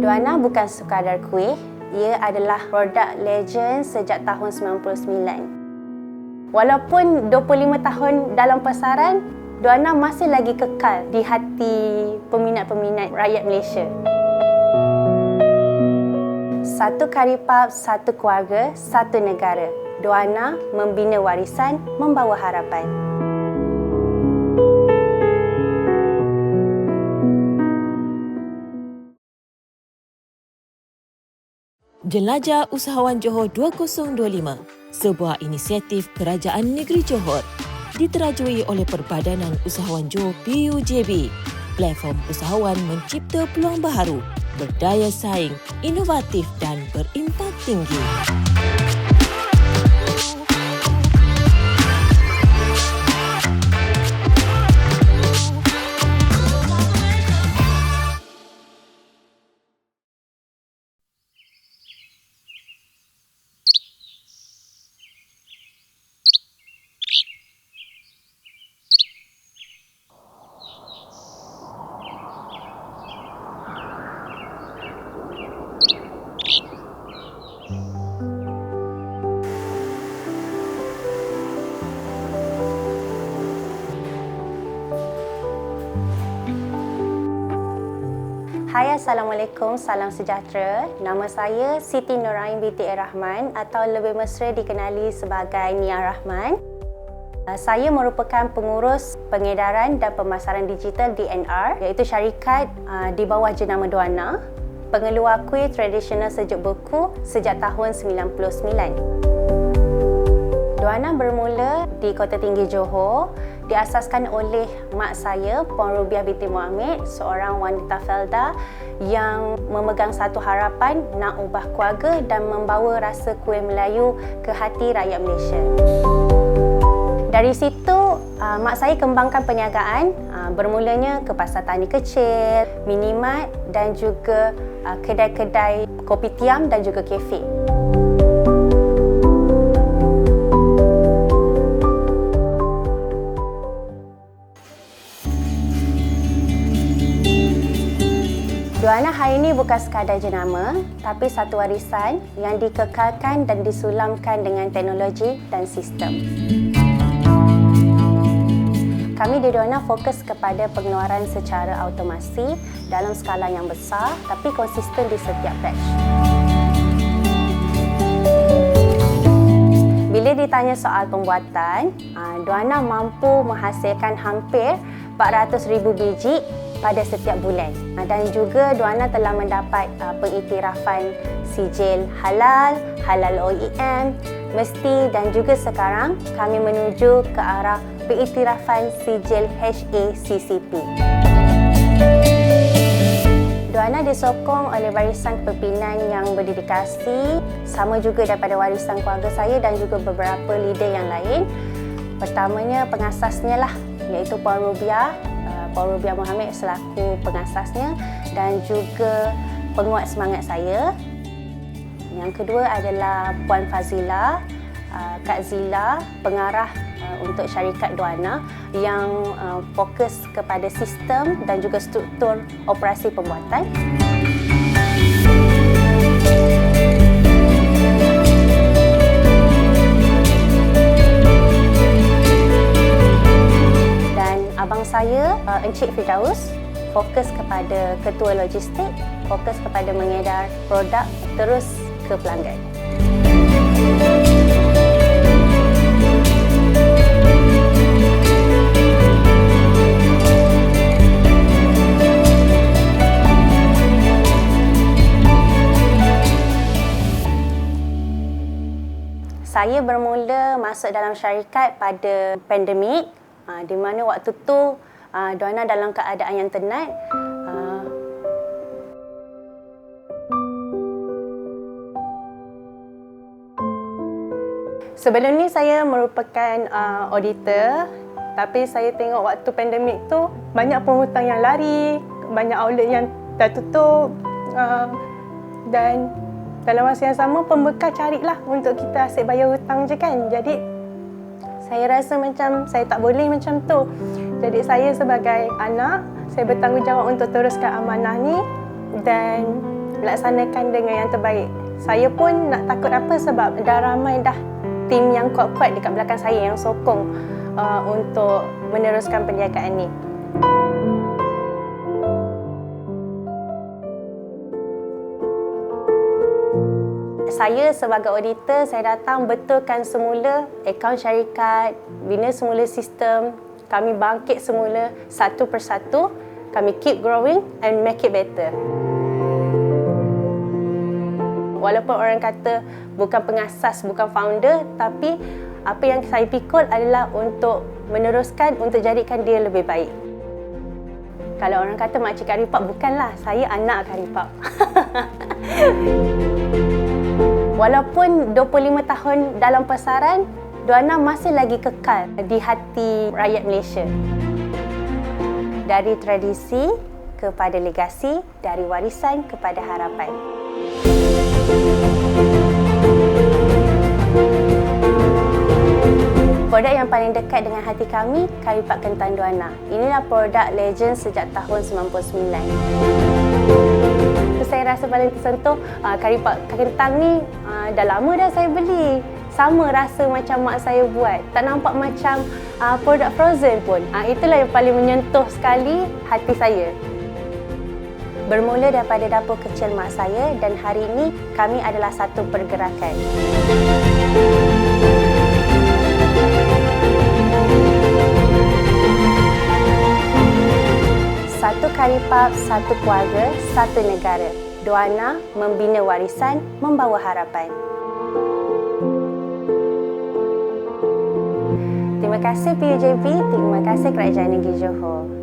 Duana bukan sekadar kuih, ia adalah produk legend sejak tahun 99. Walaupun 25 tahun dalam pasaran, Duana masih lagi kekal di hati peminat-peminat rakyat Malaysia. Satu karipap, satu keluarga, satu negara. Duana membina warisan, membawa harapan. Jelajah Usahawan Johor 2025, sebuah inisiatif Kerajaan Negeri Johor diterajui oleh Perbadanan Usahawan Johor PUJB. Platform usahawan mencipta peluang baharu, berdaya saing, inovatif dan berimpak tinggi. Hai Assalamualaikum, salam sejahtera. Nama saya Siti Nurain binti Rahman atau lebih mesra dikenali sebagai Nia Rahman. Uh, Saya merupakan pengurus pengedaran dan pemasaran digital DNR iaitu syarikat uh, di bawah jenama Duana, pengeluar kuih tradisional sejuk beku sejak tahun 99. Duana bermula di Kota Tinggi Johor diasaskan oleh mak saya Puan Rubiah binti Muhammad seorang wanita Felda yang memegang satu harapan nak ubah keluarga dan membawa rasa kuih Melayu ke hati rakyat Malaysia. Dari situ, uh, mak saya kembangkan perniagaan uh, bermulanya ke pasar tani kecil, minimat dan juga uh, kedai-kedai kopi tiam dan juga kafe. Duana hari ini bukan sekadar jenama, tapi satu warisan yang dikekalkan dan disulamkan dengan teknologi dan sistem. Kami di Duana fokus kepada pengeluaran secara automasi dalam skala yang besar tapi konsisten di setiap batch. Bila ditanya soal pembuatan, ah, Duana mampu menghasilkan hampir 400,000 biji pada setiap bulan. Ah, Dan juga Duana telah mendapat ah, pengiktirafan sijil halal, halal OEM, mesti dan juga sekarang kami menuju ke arah pengiktirafan sijil HACCP. Duana disokong oleh barisan pimpinan yang berdedikasi, sama juga daripada warisan keluarga saya dan juga beberapa leader yang lain. Pertamanya pengasasnya lah, iaitu Puan Rubiah, uh, Puan Rubiah Muhammad selaku pengasasnya dan juga penguat semangat saya. Yang kedua adalah Puan Fazila, uh, Kak Zila, pengarah untuk syarikat Duana yang uh, fokus kepada sistem dan juga struktur operasi pembuatan. Dan abang saya, uh, Encik Firdaus, fokus kepada ketua logistik, fokus kepada mengedar produk terus ke pelanggan. Saya bermula masuk dalam syarikat pada pandemik uh, di mana waktu tu uh, Duana dalam keadaan yang tenat. Uh, sebelum ni saya merupakan uh, auditor tapi saya tengok waktu pandemik tu banyak penghutang yang lari, banyak outlet yang dah tutup uh, dan dalam masa yang sama pembekal carilah untuk kita asyik bayar hutang je kan. Jadi saya rasa macam saya tak boleh macam tu. Jadi saya sebagai anak, saya bertanggungjawab untuk teruskan amanah ni dan laksanakan dengan yang terbaik. Saya pun nak takut apa sebab dah ramai dah tim yang kuat-kuat dekat belakang saya yang sokong uh, untuk meneruskan perniagaan ni. Saya sebagai auditor, saya datang betulkan semula akaun syarikat, bina semula sistem, kami bangkit semula satu persatu, kami keep growing and make it better. Walaupun orang kata bukan pengasas, bukan founder, tapi apa yang saya pikul adalah untuk meneruskan, untuk jadikan dia lebih baik. Kalau orang kata makcik Karipap, bukanlah. Saya anak Karipap. Walaupun 25 tahun dalam pasaran, Duana masih lagi kekal di hati rakyat Malaysia. Dari tradisi kepada legasi, dari warisan kepada harapan. Produk yang paling dekat dengan hati kami, Karipak Kentang Duana. Inilah produk legend sejak tahun 99 saya rasa paling tersentuh uh, kari pak kentang ni uh, dah lama dah saya beli. Sama rasa macam mak saya buat. Tak nampak macam uh, produk frozen pun. Uh, itulah yang paling menyentuh sekali hati saya. Bermula daripada dapur kecil mak saya dan hari ini kami adalah satu pergerakan karipap, satu keluarga, satu negara. Doana membina warisan, membawa harapan. Terima kasih PUJB, terima kasih Kerajaan Negeri Johor.